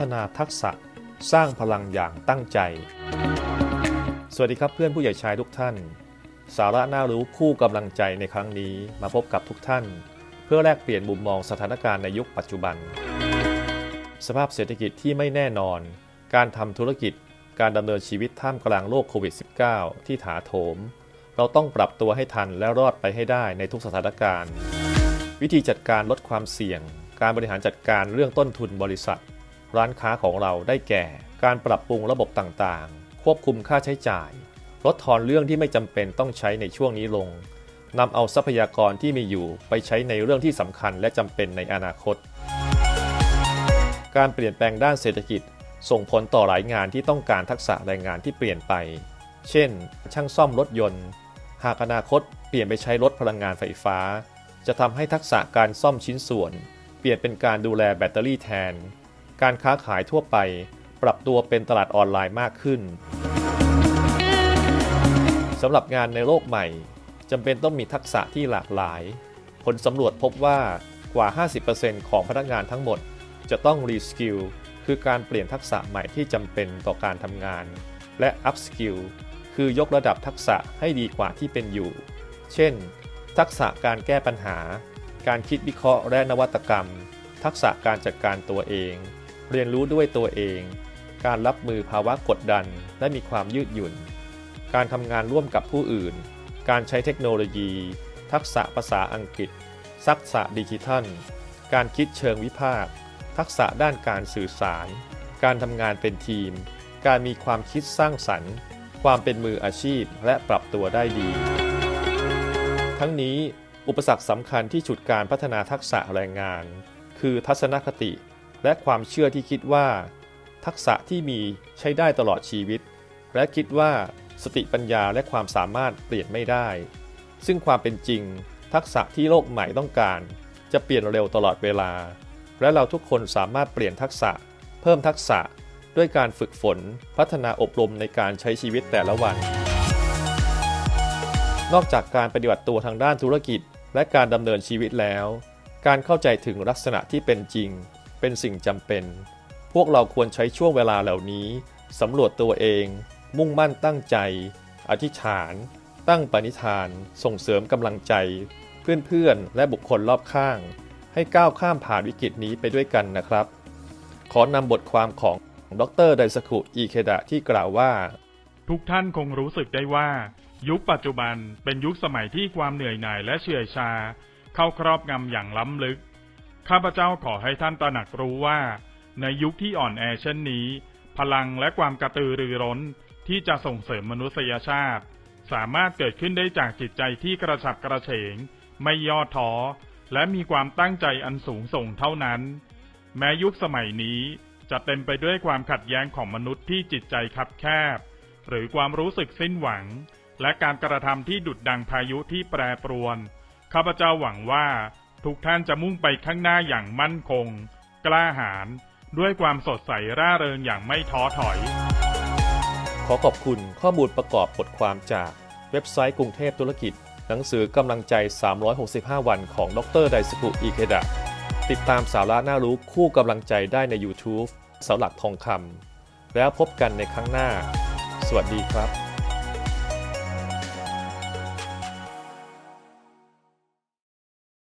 ฒนาทักษะสร้างพลังอย่างตั้งใจ สวัสดีครับเพื่อนผู้ใหญ่ชายทุกท่าน สาระน่ารู้คู่กำลังใจในครั้งนี้มาพบกับทุกท่าน เพื่อแลกเปลี่ยนมุมมองสถานการณ์ในยุคปัจจุบัน สภาพเศรษฐกิจที่ไม่แน่นอน การทำธุรกิจ การดำเนินชีวิตท่ามกลางโรคโควิด -19 ที่ถาโถม เราต้องปรับตัวให้ทันและรอดไปให้ได้ในทุกสถานการณ์ วิธีจัดการลดความเสี่ยง การบริหารจัดการเรื่องต้นทุนบริษัท ร้านค้าของเราได้แก่ การปรับปรุงระบบต่างๆ ควบคุมค่าใช้จ่าย ลดทอนเรื่องที่ไม่จำเป็นต้องใช้ในช่วงนี้ลงนำเอาทรัพยากรที่มีอยู่ไปใช้ในเรื่องที่สำคัญและจำเป็นในอนาคต การเปลี่ยนแปลงด้านเศรษฐกิจ ส่งผลต่อหลายงานที่ต้องการทักษะแรงงานที่เปลี่ยนไป เช่น ช่างซ่อมรถยนต์ หากอนาคตเปลี่ยนไปใช้รถพลังงานไฟฟ้า จะทำให้ทักษะการซ่อมชิ้นส่วน เปลี่ยนเป็นการดูแลแบตเตอรี่แทน การค้าขายทั่วไป ปรับตัวเป็นตลาดออนไลน์มากขึ้นสำหรับงานในโลกใหม่จำเป็นต้องมีทักษะที่หลากหลาย ผลสำรวจพบว่ากว่า 50%ของพนักงานทั้งหมด จะต้องรีสกิลคือการเปลี่ยนทักษะใหม่ที่จำเป็นต่อการทำงาน และอัพสกิลคือยกระดับทักษะให้ดีกว่าที่เป็นอยู่ เช่น ทักษะการแก้ปัญหา การคิดวิเคราะห์และนวัตกรรม ทักษะการจัดการตัวเอง เรียนรู้ด้วยตัวเอง การรับมือภาวะกดดันและมีความยืดหยุ่น การทำงานร่วมกับผู้อื่น การใช้เทคโนโลยี ทักษะภาษาอังกฤษ ทักษะดิจิทัล การคิดเชิงวิพากษ์ ทักษะด้านการสื่อสาร การทำงานเป็นทีม การมีความคิดสร้างสรรค์ ความเป็นมืออาชีพและปรับตัวได้ดี ทั้งนี้อุปสรรคสำคัญที่ฉุดการพัฒนาทักษะแรงงาน คือทัศนคติ และความเชื่อที่คิดว่า ทักษะที่มีใช้ได้ตลอดชีวิต และคิดว่าสติปัญญาและความสามารถเปลี่ยนไม่ได้ ซึ่งความเป็นจริง ทักษะที่โลกใหม่ต้องการ จะเปลี่ยนเร็วตลอดเวลา และเราทุกคนสามารถเปลี่ยนทักษะ เพิ่มทักษะด้วยการฝึกฝน พัฒนาอบรมในการใช้ชีวิตแต่ละวัน นอกจากการปฏิบัติตัวทางด้านธุรกิจ และการดำเนินชีวิตแล้ว การเข้าใจถึงลักษณะที่เป็นจริง เป็นสิ่งจำเป็น พวกเราควรใช้ช่วงเวลาเหล่านี้สำรวจตัวเอง มุ่งมั่นตั้งใจ อธิษฐาน ตั้งปณิธาน ส่งเสริมกำลังใจ เพื่อนๆ และบุคคลรอบข้าง ให้ก้าวข้ามผ่านวิกฤตนี้ไปด้วยกันนะครับ ขอนำบทความของดรไดสคุอีเคดะที่กล่าวว่า ทุกท่านคงรู้สึกได้ว่า ยุคปัจจุบันเป็นยุคสมัยที่ความเหนื่อยหน่ายและเฉื่อยชา เข้าครอบงำอย่างล้ำลึก ข้าพเจ้าขอให้ท่านตระหนักรู้ว่า ในยุคที่อ่อนแอเช่นนี้ พลังและความกระตือรือร้นที่จะส่งเสริมมนุษยชาติ สามารถเกิดขึ้นได้จากจิตใจที่กระฉับกระเฉง ไม่ย่อท้อและมีความตั้งใจอันสูงส่งเท่านั้น แม้ยุคสมัยนี้จะเต็มไปด้วยความขัดแย้งของมนุษย์ที่จิตใจคับแคบ หรือความรู้สึกสิ้นหวัง และการกระทำที่ดุดดังพายุที่แปรปรวน ข้าพเจ้าหวังว่า ทุกท่านจะมุ่งไปข้างหน้าอย่างมั่นคง กล้าหาญด้วยความสดใสร่าเริงอย่างไม่ท้อถอย ขอขอบคุณข้อมูลประกอบบทความจากเว็บไซต์กรุงเทพธุรกิจ หนังสือกำลังใจ 365 วันของดรไดสกุอีเคดะ ติดตามสาระน่ารู้คู่กำลังใจได้ใน YouTube เสาหลักทองคำแล้วพบกันในครั้งหน้า สวัสดีครับ